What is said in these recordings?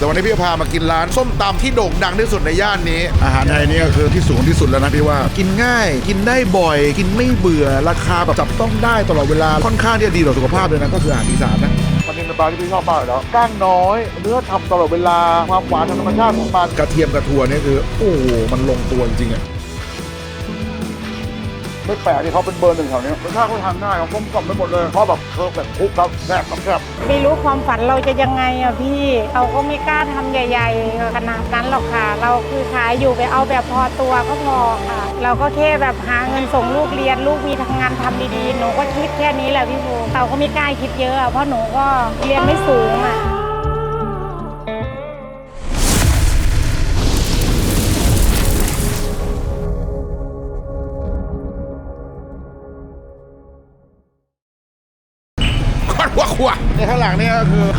แต่วันนี้พี่จะพามากินร้านส้มตำที่โด่งดังที่สุดในย่านนี้ อาหารไทยนี่ก็คือที่สูงที่สุดแล้วนะพี่ว่า กินง่าย กินได้บ่อย กินไม่เบื่อ ราคาแบบจับต้องได้ตลอดเวลา ค่อนข้างที่จะดีต่อสุขภาพเลยนะ ก็คืออาหารอีสานนะมันเป็นปลาที่พี่ชอบมากเลยแล้วก้างน้อย เนื้อทำตลอดเวลา ความหวานธรรมชาติของมันกระเทียมกระทัวนี่คือ โอ้โห มันลงตัวจริงๆอะ ไม่แปลกที่เขาเป็นเบอร์หนึ่งแถวนี้รสชาติเขาทานง่ายเขากลมกล่อมไปหมดเลยเพราะแบบเคิร์ฟแบบคลุกครับแซ่บครับแซ่บไม่รู้ความฝันเราจะยังไงอะพี่เราก็ไม่กล้าทำใหญ่ ๆ ขนาดนั้นหรอกค่ะ เราคือขายอยู่ไปเอาแบบพอตัวก็พอค่ะ เราก็แค่แบบหาเงินส่งลูกเรียนลูกมีทำงานทำดีๆหนูก็คิดแค่นี้แหละพี่บูเราก็ไม่กล้าคิดเยอะอะเพราะหนูก็เรียนไม่สูงอะ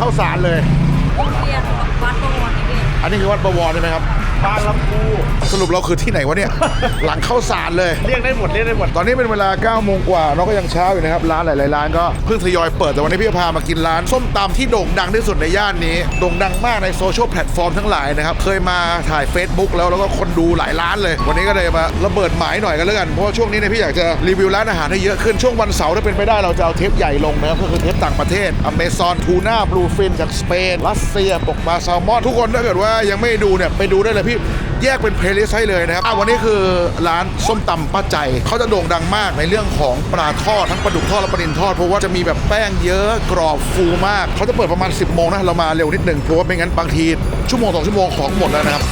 นี่ก็คือข้าวสารเลยเรียนวัดประวรนี่เองอันนี้คือวัดบวรใช่ไหมครับ บางลำพูสรุปเราคือที่ไหนวะเนี่ย หลังข้าวสารเลย เรียกได้หมดเรียกได้หมดตอนนี้เป็นเวลา9โมงกว่าเราก็ยังเช้าอยู่นะครับ ร้านหลายๆร้านก็เพิ่งทยอยเปิดแต่วันนี้พี่จะพามากินร้าน ส้มตำที่โด่งดังที่สุดในย่านนี้ โด่งดังมากในโซเชียลแพลตฟอร์มทั้งหลายนะครับ เคยมาถ่าย Facebook แล้วแล้วก็คนดูหลายล้านเลย วันนี้ก็เลยมาระเบิดหมายหน่อยกันแล้วกัน เพราะว่าช่วงนี้เนี่ยพี่อยากจะรีวิวร้านอาหารให้เยอะขึ้น ช่วงวันเสาร์ถ้าเป็นไปได้เราจะเอาเทปใหญ่ลงนะครับ ก็คือเทปต่างประเทศอเมซอนทูน่าบลูฟินจากสเปนรัสเซียตกปลาแซลมอนทุกคนถ้าเกิดว่ายังไม่ดูเนี่ยไปดูได้เลยพี่แยกเป็นเพลย์ลิสต์ให้เลยนะครับอะวันนี้คือร้านส้มตำป้าใจเขาจะโด่งดังมากในเรื่องของปลาทอดทั้งปลาดุกทอดและปลาดินทอดเพราะว่าจะมีแบบแป้งเยอะกรอบฟูมากเขาจะเปิดประมาณ 10โมงนะเรามาเร็วนิดหนึ่งเพราะว่าไม่งั้นบางทีชั่วโมงสองชั่วโมงของหมดแล้วนะครับ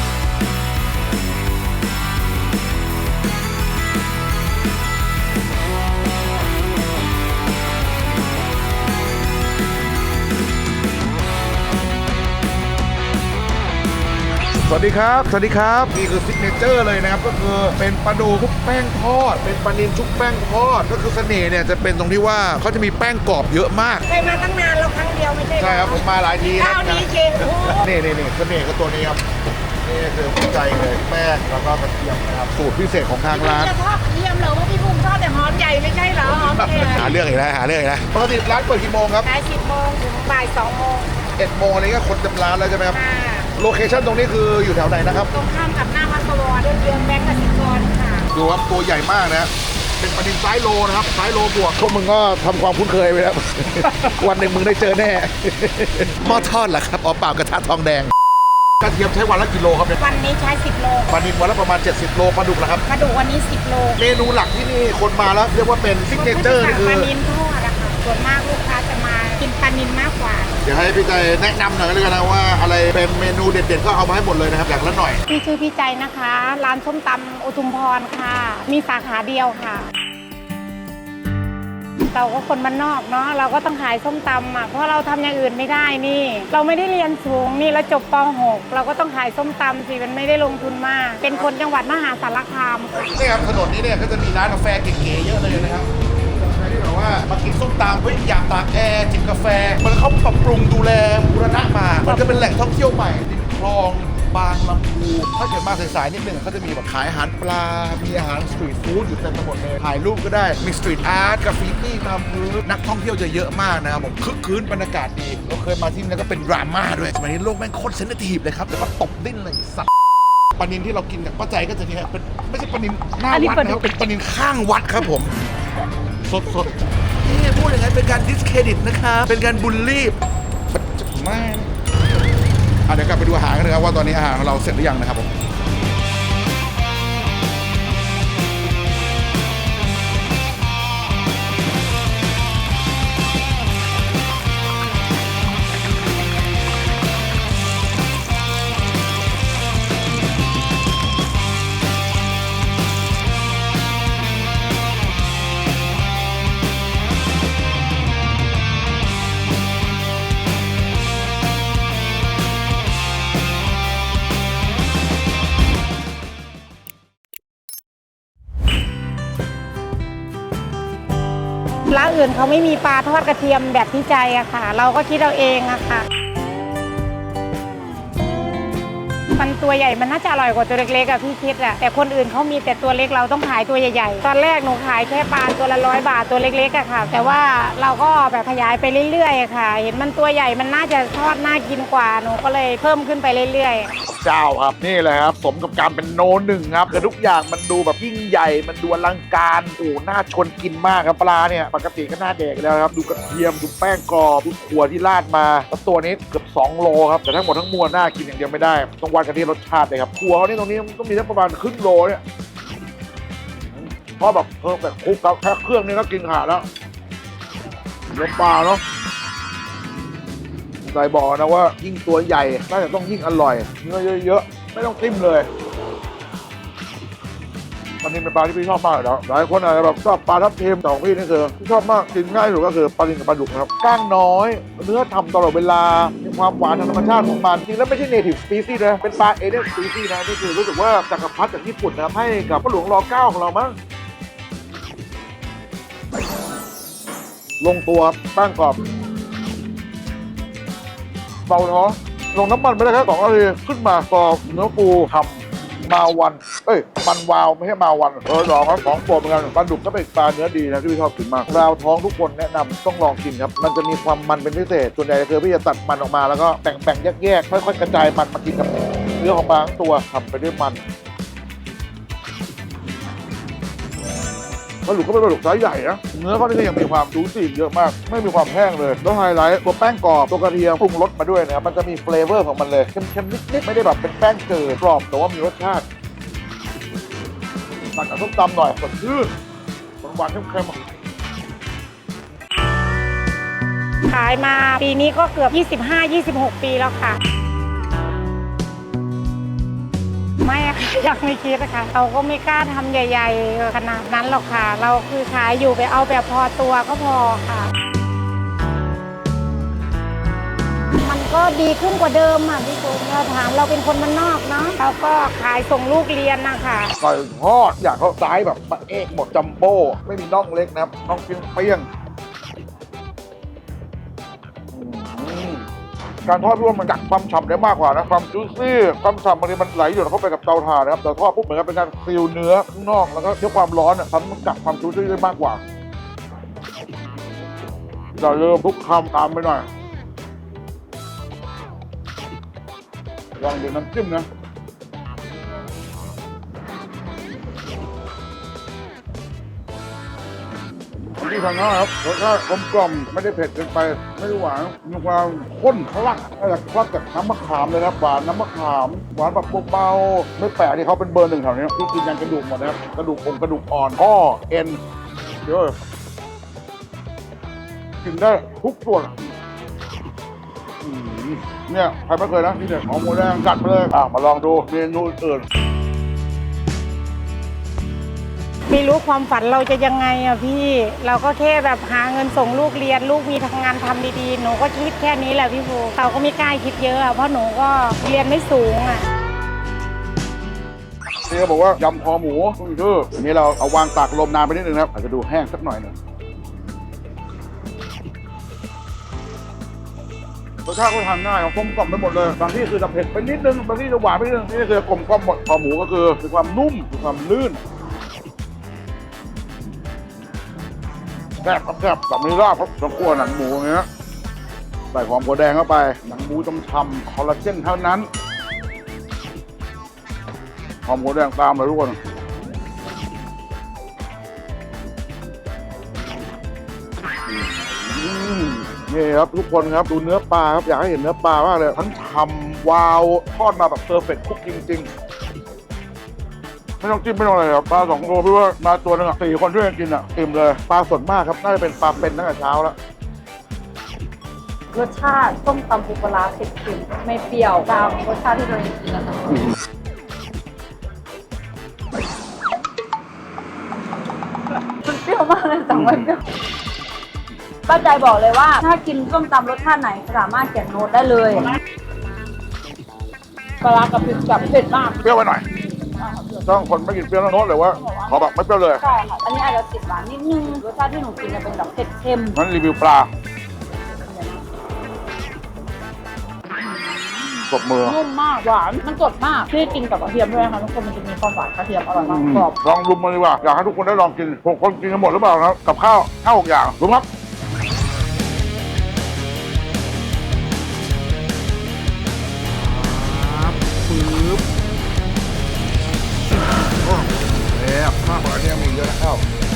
สวัสดีครับ สวัสดีครับ นี่คือซิกเนเจอร์เลยนะครับ ก็คือเป็นปลาดูชุบแป้งทอด เป็นปลานิลชุบแป้งทอด ก็คือเสน่ห์เนี่ยจะเป็นตรงที่ว่าเขาจะมีแป้งกรอบเยอะมากเคยมาตั้งนานแล้วครั้งเดียวไม่ใช่เหอใช่ครับผมมาหลายทีคข้ารัวบนี้เจโอ้นี่นี่นี่เสน่ห์ก็ตัวนี้ครับ นี่คือหัวใจเลยแป้งแล้วก็กระเทียมนะครับ สูตรพิเศษของทางร้าน จะทอดกระเทียมเหรอว่าพี่ภูมิทอดแต่หอมใหญ่ไม่ใช่เหรอหอมเองหาเรื่องอีกแล้วหาเรื่องอีกแล้วปกติร้านเปิดกี่โมงครับขายสิบโมงถึงบ่ายสองโมง เอ็ดโมงอะไรก็คนเต็มร้านแล้วใช่ไหมครับค่ะ โลเคชั่นตรงนี้คืออยู่แถวไหนนะครับ ตรงข้ามกับหน้าวัดประวรเยื้องๆแบงก์กสิกรค่ะ ดูครับตัวใหญ่มากนะเป็นปลาดินซ้ายโลนะครับซ้ายโลบวกพวกมึงก็ทำความคุ้นเคยไปแล้ว วันหนึ่งมึงได้เจอแน่ หม้อทอดเหรอครับอ๋อเปล่ากระทะทองแดงกระเทียมใช้วันละกิโลครับเนี่ยวันนี้ใช้ 10 โลปลาดินวันละประมาณ 70 โลปลาดุกนะครับกระดูกวันนี้ 10 โลเมนูหลักที่นี่คนมาแล้วเรียกว่าเป็นซิกเนเจอร์นี่คือปลานินทอดอะค่ะส่วนมากลูกค้าจะมา กินปลานินมากกว่า เดี๋ยวให้พี่ใจแนะนำหน่อยก็แล้วกันนะว่าอะไรเป็นเมนูเด็ดๆก็เอามาให้หมดเลยนะครับอย่างละหน่อย พี่ชื่อพี่ใจนะคะ ร้านส้มตำอุทุมพรค่ะ มีสาขาเดียวค่ะ เราก็คนบ้านนอกเนาะเราก็ต้องขายส้มตำอะเพราะเราทำอย่างอื่นไม่ได้นี่ เราไม่ได้เรียนสูงนี่เราจบป .6 เราก็ต้องขายส้มตำสิมันไม่ได้ลงทุนมาก เป็นคนจังหวัดมหาสารคามค่ะ นี่ครับถนนนี้เนี่ยก็จะมีร้านกาแฟเก๋ๆเยอะเลยนะครับ มากินส้มตำเฮ้ยอยากตากแอร์จิบกาแฟ มันเขาปรับปรุงดูแลบูรณะมา มันจะเป็นแหล่งท่องเที่ยวใหม่ริมคลองบางลำพูถ้าเกิดมาสายๆนิดนึงเขาจะมีแบบขายอาหารปลา มีอาหารสตรีทฟู้ดอยู่เต็มไปหมดเลย ถ่ายรูปก็ได้ มีสตรีทอาร์ตกราฟฟิตี้ตามพื้นนักท่องเที่ยวจะเยอะมากนะครับผมคึกคืนบรรยากาศดี เราเคยมาที่นี่แล้วก็เป็นดราม่าด้วย สมัยนี้โลกแม่งโคตรเซนซิทีฟเลยครับแล้วก็ตบดิ้นเลยสัตว์ปลานินที่เรากินกับป้าใจก็จะเนี่ยเป็นไม่ใช่ปลานินหน้าวัดนะครับเป็นปลานินข้างวัดครับผม สดสดๆ ไงพูดอย่างนั้นเป็นการดิสเครดิตนะคะเป็นการบูลลี่ไม่อะเดี๋ยวกลับไปดูอาหารกันนะครับว่าตอนนี้อาหารของเราเสร็จหรือยังนะครับผม อื่นเขาไม่มีปลาทอดกระเทียมแบบที่ใจอะค่ะ เราก็คิดเอาเองอะค่ะ มันตัวใหญ่มันน่าจะอร่อยกว่าตัวเล็กๆอะพี่คิดอะแต่คนอื่นเขามีแต่ตัวเล็กเราต้องขายตัวใหญ่ๆ ตอนแรกหนูขายแค่ปลาตัวละร้อยบาทตัวเล็กๆอะค่ะ แต่ว่าเราก็แบบขยายไปเรื่อยๆอะค่ะ เห็นมันตัวใหญ่มันน่าจะทอดน่ากินกว่าหนูก็เลยเพิ่มขึ้นไปเรื่อยๆ เจ้าครับนี่แหละครับ สมกับการเป็นโนหนึ่งครับคือทุกอย่างมันดูแบบยิ่งใหญ่ มันดูอลังการโอ้น่าชวนกินมากครับปลาเนี่ยปกติก็น่าแดกอยู่แล้วครับดูกระเทียมดูแป้งกรอบดูขัวที่ราดมาแล้วตัวนี้เกือบ2โลครับแต่ทั้งหมดทั้งมวลน่ากินอย่างเดียวไม่ได้ต้องวัดกันที่รสชาติเลยครับขัวเขานี่ตรงนี้มันต้องมีสักประมาณครึ่งโลเนี่ยเพราะแบบเพิ่มแบบคลุกกับแค่เครื่องนี่ก็กินขาดแล้วเนื้อปลาเนาะใส่บอกนะว่ายิ่งตัวใหญ่น่าจะต้องยิ่งอร่อยเนื้อเยอะๆไม่ต้องติ้มเลยปลานิลเป็นปลาที่พี่ชอบมากแล้วหลายคนอาจจะแบบชอบปลาทับเทมแต่ของพี่นี่คือที่ชอบมากกินง่ายสุดก็คือปลานิลกับปลาดุกนะครับก้างน้อย เนื้อทำตลอดเวลา ความหวานทางธรรมชาติของมันจริงแล้วไม่ใช่เนทีฟสปีซี่นะ เป็นปลาเอเดนสปีซี่นะนี่คือรู้สึกว่าจักรพรรดิจากญี่ปุ่นนะให้กับพระหลวงรอเก้าของเรามั้งลงตัวแป้งกรอบเบาท้องลงน้ำมันไปได้แค่สองนาทีขึ้นมากรอบเนื้อปูทำ มาวัน เอ้ย มันวาวไม่ใช่มาวันเออลองครับของโปรดเหมือนกันปลาดุกก็เป็นปลาเนื้อดีนะที่พี่ชอบกินมากราวท้องทุกคนแนะนำต้องลองกินครับ มันจะมีความมันเป็นพิเศษ ส่วนใหญ่คือพี่จะตัดมันออกมาแล้วก็แบ่งๆแยกๆค่อยๆกระจายมันมากินกับเนื้อของปลาทั้งตัวทำไปด้วยมัน ปลาดุกก็เป็นปลาดุกไซส์ใหญ่นะเนื้อเขานี่ก็ยังมีความจูซี่เยอะมาก ไม่มีความแห้งเลยแล้วไฮไลท์ตัวแป้งกรอบตัวกระเทียมปรุงรสมาด้วยนะครับมันจะมีเฟลเวอร์ของมันเลยเค็มๆนิดๆไม่ได้แบบเป็นแป้งเกิดกรอบแต่ว่ามีรสชาติตัดกับส้มตำหน่อยสดชื่นหวานๆเค็มๆขายมาปีนี้ก็เกือบ 25-26 ปีแล้วค่ะ ไม่ค่ะยังไม่คิดอะคะเราก็ไม่กล้าทำใหญ่ ๆ ขนาดนั้นหรอกค่ะ เราคือขายอยู่ไปเอาแบบพอตัวก็พอค่ะมันก็ดีขึ้นกว่าเดิมอะพี่ตูนเราถามเราเป็นคนมันนอกเนาะเราก็ขายส่งลูกเรียนนะคะก่ทอดอยากเขาซ้ายแบบปลาเอกหมดจัมโบ้ไม่มีน่องเล็กนะครับน่องเปรี้ยง การทอดร่วมมันดักความฉ่ำได้มากกว่านะความจุซี่ความฉ่ำบางทีมันไหลอยู่เข้าไปกับเตาถ่านนะครับแต่ทอดปุ๊บเหมือนกับเป็นการซีลเนื้อข้างนอกแล้วก็เพื่อความร้อนอะทำให้มันกักความจุซี่ได้มากกว่าอย่าลืมทุกคำตามไปหน่อยลองดูน้ำจิ้มนะ ที่ทางนะครับรสชาติกลมกล่อมไม่ได้เผ็ดเกินไป ไม่ได้หวานมีความข้นคลักมาจากคลักจากน้ำมะขามเลยนะครับหวานน้ำมะขามหวานแบบเบาๆไม่แปลกที่เขาเป็นเบอร์หนึ่งแถวนี้ที่กินยันกระดูกหมดนะครับกระดูกองกระดูกอ่อนข้อเอ็นเยอะกินได้ทุกส่วนเนี่ยใครไม่เคยนะที่เด็ดของหมูแดงกัดไปเลยอะมาลองดูเมนูอื่น ไม่รู้ความฝันเราจะยังไงอะพี่เราก็แค่แบบหาเงินส่งลูกเรียนลูกมีทำงานทำดีๆ หนูก็คิดแค่นี้แหละพี่ภูเราก็ไม่กล้าคิดเยอะอะเพราะหนูก็เรียนไม่สูงอะนี่เขาบอกว่ายำคอหมูนี่คืออันนี้เราเอาวางตากลมนานไปนิดนึงนะครับอาจจะดูแห้งสักหน่อยหนึ่งรสชาติก็ทานง่ายครับกลมกล่อมไปหมดเลยบางที่คือจะเผ็ดไปนิดนึงบางที่จะหวานไปนิดนึงนี่คือกลมกล่อมหมดคอหมูก็คือมีความนุ่มมีความลื่น แซ่บครับแซ่บแบบมีราบครับต้องกลัวหนังหมูอย่างเงี้ยใส่หอมหัวแดงเข้าไป หนังหมูต้มช่ำคอลลาเจนเท่านั้นหอมหัวแดงตามเลยทุกคนอืมนี่ครับทุกคนครับดูเนื้อปลาครับอยากให้เห็นเนื้อปลามากเลยทั้งฉ่ำวาวทอดมาแบบเพอร์เฟกต์คุกจริงๆ ไม่ต้องจิ้มไม่ต้องอะไรครับปลาสองโลพี่ว่ามาตัวหนึงอะสี่คนช่วยกันกินอะอิ่มเลยปลาสดมากครับน่าจะเป็นปลาเป็นตั้งแต่เช้าแล้วรสชาติส้มตำปูปลาร้าเผ็ดเค็มไม่เปรี้ยวตามรสชาติที่เราเองกินนะคะมันเปรี้ยวมากเลยสั่งไว้เปรี้ยวป้าใจบอกเลยว่า ถ้ากินส้มตำรสชาติไหนสามารถเขียนโน้ตได้เลยปลาร้ากับพริกกับเผ็ดมาก เปรี้ยวไปหน่อย ต้องคนไม่กินเปรี้ยวต้องโน้ตเลยว่าขอแบบไม่เปรี้ยวเลยใช่ค่ะ อันนี้อาจจะติดหวานนิดนึง รสชาติที่หนูกินจะเป็นแบบเผ็ดเค็มงั้นรีวิวปลาสดมือนุ่มมากหวาน มันสดมากที่กินกับกระเทียมด้วยนะคะทุกคนมันจะมีความหวานกระเทียมอร่อยมากกรอบลองรุมมาดีกว่า อยากให้ทุกคนได้ลองกินหกคนกินกันหมดหรือเปล่าครับ กับข้าวห้าหกอย่างรุมครับ นี้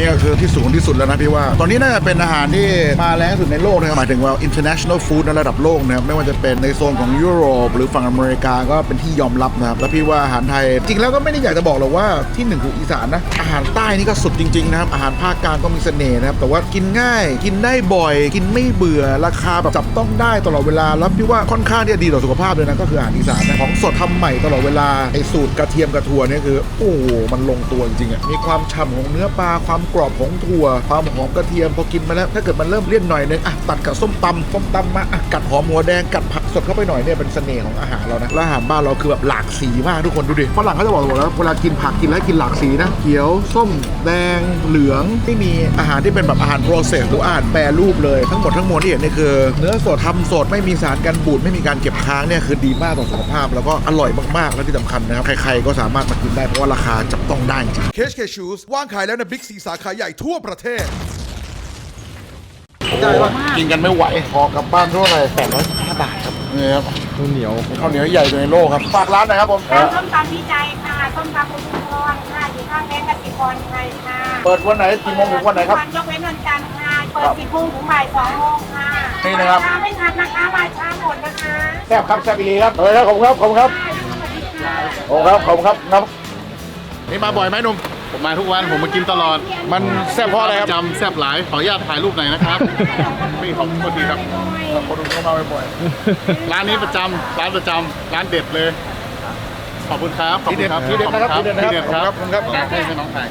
นี่ก็คือที่สูงที่สุดแล้วนะพี่ว่า ตอนนี้น่าจะเป็นอาหารที่มาแรงสุดในโลกนะครับหมายถึงว่า international food ในระดับโลกนะครับไม่ว่าจะเป็นในโซนของยุโรป หรือฝั่งอเมริกาก็เป็นที่ยอมรับนะครับแล้วพี่ว่าอาหารไทย จริงแล้วก็ไม่ได้อยากจะบอกหรอกว่าที่หนึ่งของอีสานนะอาหารใต้นี่ก็สุดจริงๆนะครับอาหารภาคกลางก็มีเสน่ห์นะครับแต่ว่ากินง่าย กินได้บ่อย กินไม่เบื่อราคาแบบจับต้องได้ตลอดเวลาแล้วพี่ว่าค่อนข้างที่จะดีต่อสุขภาพเลยนะก็คืออาหารอีสานนะของสดทำใหม่ตลอดเวลาไอ้สูตรกระเทียมกระถั่วเนี่ยคือ โอ้มันลงตัวจริงๆอะมีความฉ่ำของเนื้อปลาความกรอบของถั่วความหอมกระเทียมพอกินมาแล้วถ้าเกิดมันเริ่มเลี่ยนหน่อยนึงอะตัดกับส้มตำส้มตำมาอะกัดหอมหัวแดงกัดผักสดเข้าไปหน่อยเนี่ยเป็นเสน่ห์ของอาหารเรานะแล้วอาหารบ้านเราคือแบบหลากสีมากทุกคนดูดิฝรั่งเขาจะบอกว่าเวลากินผักกินแล้วกินหลากสีนะเขียวส้มแดงเหลืองไม่มีอาหารที่เป็นแบบอาหาร process หรืออาหารแปรรูปเลย ทั้งหมดทั้งมวลที่เห็นนี่คือ เนื้อสดทำสดไม่มีสารกันบูดไม่มีการเก็บค้างเนี่ยคือดีมากต่อสุขภาพ แล้วก็อร่อยมากๆ และที่สำคัญนะครับใครๆก็สามารถมากินได้เพราะว่าราคาจับต้องได้จริงเคชเคชูสวางขายแล้วในบิ๊กซีสาขาใหญ่ทั่วประเทศได้ปะกินกันไม่ไหวขอกลับบ้านเท่าไหร่แปดร้อยห้าบาทครับ นี่ครับข้าวเหนียวข้าวเหนียวใหญ่ในโลกครับฝากร้านหน่อยครับผมร้านส้มตำวิจัยค่ะส้มตำอุทุมพรค่ะอยู่ข้างแบงก์กสิกรไทยค่ะ เปิดวันไหนกี่โมงถึงวันไหนครับวันยกเว้นวันจันทร์ค่ะเปิดสิบโมงถึงบ่ายสองโมงค่ะนี่นะครับมาไม่ทันนะคะมาช้าหมดนะคะแซ่บครับแซ่บอีหลีครับเออครับขอบคุณครับขอบคุณครับค่ะสวัสดีค่ะขอบคุณครับขอบคุณครับครับนี่มาบ่อยไหมหนุ่ม ผมมาทุกวันผมมากินตลอดมันแซ่บเพราะอะไรครับ จำแซ่บหลายขออนุญาตถ่ายรูปหน่อยนะครับนี่ขอบคุณทีครับคนดูเข้ามาบ่อยร้านนี้ประจำร้านประจำร้านเด็ดเลย ขอบคุณครับขอบทีคุเด็ณดครับทีเด็ดนะครับทีเด็ดนะครับทีเด็ดครับขอบคุณครับขอบคุณครับ ให้ให้น้องถ่าย